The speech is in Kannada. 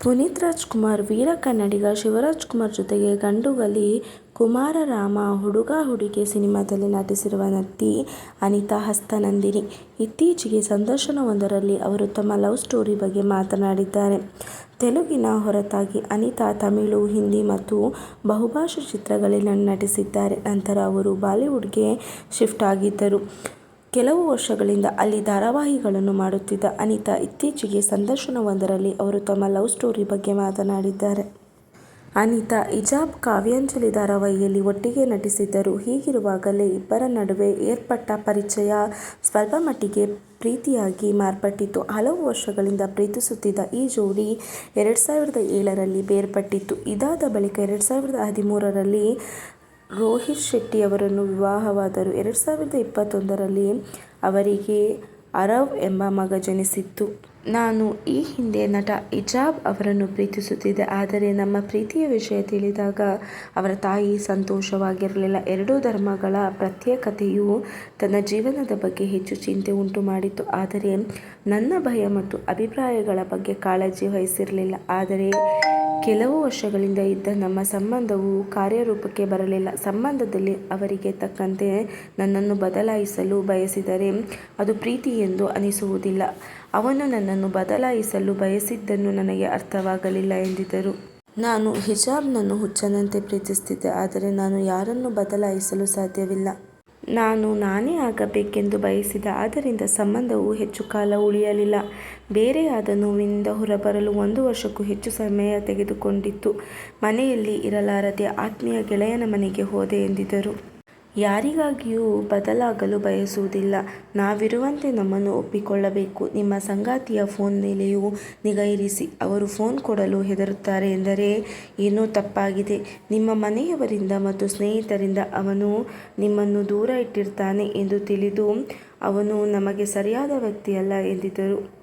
ಪುನೀತ್ ರಾಜ್ಕುಮಾರ್, ವೀರ ಕನ್ನಡಿಗ ಶಿವರಾಜ್ ಕುಮಾರ್ ಜೊತೆಗೆ ಗಂಡುಗಲಿ ಕುಮಾರರಾಮ ಹುಡುಗ ಹುಡುಗಿ ಸಿನಿಮಾದಲ್ಲಿ ನಟಿಸಿರುವ ನಟಿ ಅನಿತಾ ಹಸ್ತನಂದಿನಿ. ಇತ್ತೀಚೆಗೆ ಸಂದರ್ಶನವೊಂದರಲ್ಲಿ ಅವರು ತಮ್ಮ ಲವ್ ಸ್ಟೋರಿ ಬಗ್ಗೆ ಮಾತನಾಡಿದ್ದಾರೆ. ತೆಲುಗಿನ ಹೊರತಾಗಿ ಅನಿತಾ ತಮಿಳು, ಹಿಂದಿ ಮತ್ತು ಬಹುಭಾಷಾ ಚಿತ್ರಗಳಲ್ಲಿ ನಟಿಸಿದ್ದಾರೆ. ನಂತರ ಅವರು ಬಾಲಿವುಡ್ಗೆ ಶಿಫ್ಟ್ ಆಗಿದ್ದರು. ಕೆಲವು ವರ್ಷಗಳಿಂದ ಅಲ್ಲಿ ಧಾರಾವಾಹಿಗಳನ್ನು ಮಾಡುತ್ತಿದ್ದ ಅನಿತಾ ಇತ್ತೀಚೆಗೆ ಸಂದರ್ಶನವೊಂದರಲ್ಲಿ ಅವರು ತಮ್ಮ ಲವ್ ಸ್ಟೋರಿ ಬಗ್ಗೆ ಮಾತನಾಡಿದ್ದಾರೆ. ಅನಿತಾ ಇಜಾಬ್ ಕಾವ್ಯಾಂಜಲಿ ಧಾರಾವಾಹಿಯಲ್ಲಿ ಒಟ್ಟಿಗೆ ನಟಿಸಿದ್ದರು. ಹೀಗಿರುವಾಗಲೇ ಇಬ್ಬರ ನಡುವೆ ಏರ್ಪಟ್ಟ ಪರಿಚಯ ಸ್ವಲ್ಪ ಮಟ್ಟಿಗೆ ಪ್ರೀತಿಯಾಗಿ ಮಾರ್ಪಟ್ಟಿತ್ತು. ಹಲವು ವರ್ಷಗಳಿಂದ ಪ್ರೀತಿಸುತ್ತಿದ್ದ ಈ ಜೋಡಿ ಎರಡು ಸಾವಿರದ ಏಳರಲ್ಲಿ ಬೇರ್ಪಟ್ಟಿತ್ತು. ಇದಾದ ಬಳಿಕ ಎರಡು ಸಾವಿರದ ಹದಿಮೂರರಲ್ಲಿ ರೋಹಿತ್ ಶೆಟ್ಟಿಯವರನ್ನು ವಿವಾಹವಾದರು ಎರಡು ಸಾವಿರದ ಇಪ್ಪತ್ತೊಂದರಲ್ಲಿ ಅವರಿಗೆ ಅರವ್ ಎಂಬ ಮಗ ಜನಿಸಿತ್ತು. ನಾನು ಈ ಹಿಂದೆ ನಟ ಇಜಾಬ್ ಅವರನ್ನು ಪ್ರೀತಿಸುತ್ತಿದ್ದೆ, ಆದರೆ ನಮ್ಮ ಪ್ರೀತಿಯ ವಿಷಯ ತಿಳಿದಾಗ ಅವರ ತಾಯಿ ಸಂತೋಷವಾಗಿರಲಿಲ್ಲ. ಎರಡೂ ಧರ್ಮಗಳ ಪ್ರತ್ಯೇಕತೆಯು ತನ್ನ ಜೀವನದ ಬಗ್ಗೆ ಹೆಚ್ಚು ಚಿಂತೆ ಉಂಟು ಮಾಡಿತ್ತು, ಆದರೆ ನನ್ನ ಭಯ ಮತ್ತು ಅಭಿಪ್ರಾಯಗಳ ಬಗ್ಗೆ ಕಾಳಜಿ ವಹಿಸಿರಲಿಲ್ಲ. ಆದರೆ ಕೆಲವು ವರ್ಷಗಳಿಂದ ಇದ್ದ ನಮ್ಮ ಸಂಬಂಧವು ಕಾರ್ಯರೂಪಕ್ಕೆ ಬರಲಿಲ್ಲ. ಸಂಬಂಧದಲ್ಲಿ ಅವರಿಗೆ ತಕ್ಕಂತೆ ನನ್ನನ್ನು ಬದಲಾಯಿಸಲು ಬಯಸಿದರೆ ಅದು ಪ್ರೀತಿ ಎಂದು ಅನಿಸುವುದಿಲ್ಲ. ಅವನು ನನ್ನನ್ನು ಬದಲಾಯಿಸಲು ಬಯಸಿದ್ದನ್ನು ನನಗೆ ಅರ್ಥವಾಗಲಿಲ್ಲ ಎಂದಿದ್ದರು. ನಾನು ಹಿಜಾಬ್ನನ್ನು ಹುಚ್ಚನಂತೆ ಪ್ರೀತಿಸುತ್ತಿದ್ದೆ ಆದರೆ ನಾನು ಯಾರನ್ನು ಬದಲಾಯಿಸಲು ಸಾಧ್ಯವಿಲ್ಲ. ನಾನು ನಾನೇ ಆಗಬೇಕೆಂದು ಬಯಸಿದ ಆದ್ದರಿಂದ ಸಂಬಂಧವು ಹೆಚ್ಚು ಕಾಲ ಉಳಿಯಲಿಲ್ಲ. ಬೇರೆಯಾದ ನೋವಿನಿಂದ ಹೊರಬರಲು ಒಂದು ವರ್ಷಕ್ಕೂ ಹೆಚ್ಚು ಸಮಯ ತೆಗೆದುಕೊಂಡಿತ್ತು. ಮನೆಯಲ್ಲಿ ಇರಲಾರದೆ ಆತ್ಮೀಯ ಗೆಳೆಯನ ಮನೆಗೆ ಹೋದೆ ಎಂದಿದ್ದರು. ಯಾರಿಗಾಗಿಯೂ ಬದಲಾಗಲು ಬಯಸುವುದಿಲ್ಲ. ನಾವಿರುವಂತೆ ನಮ್ಮನ್ನು ಒಪ್ಪಿಕೊಳ್ಳಬೇಕು. ನಿಮ್ಮ ಸಂಗಾತಿಯ ಫೋನ್ ಮೇಲೆಯೂ ನಿಗಾ ಇರಿಸಿ. ಅವರು ಫೋನ್ ಕೊಡಲು ಹೆದರುತ್ತಾರೆ ಎಂದರೆ ಏನೋ ತಪ್ಪಾಗಿದೆ. ನಿಮ್ಮ ಮನೆಯವರಿಂದ ಮತ್ತು ಸ್ನೇಹಿತರಿಂದ ಅವನು ನಿಮ್ಮನ್ನು ದೂರ ಇಟ್ಟಿರ್ತಾನೆ ಎಂದು ತಿಳಿದು ಅವನು ನಮಗೆ ಸರಿಯಾದ ವ್ಯಕ್ತಿಯಲ್ಲ ಎಂದಿದ್ದರು.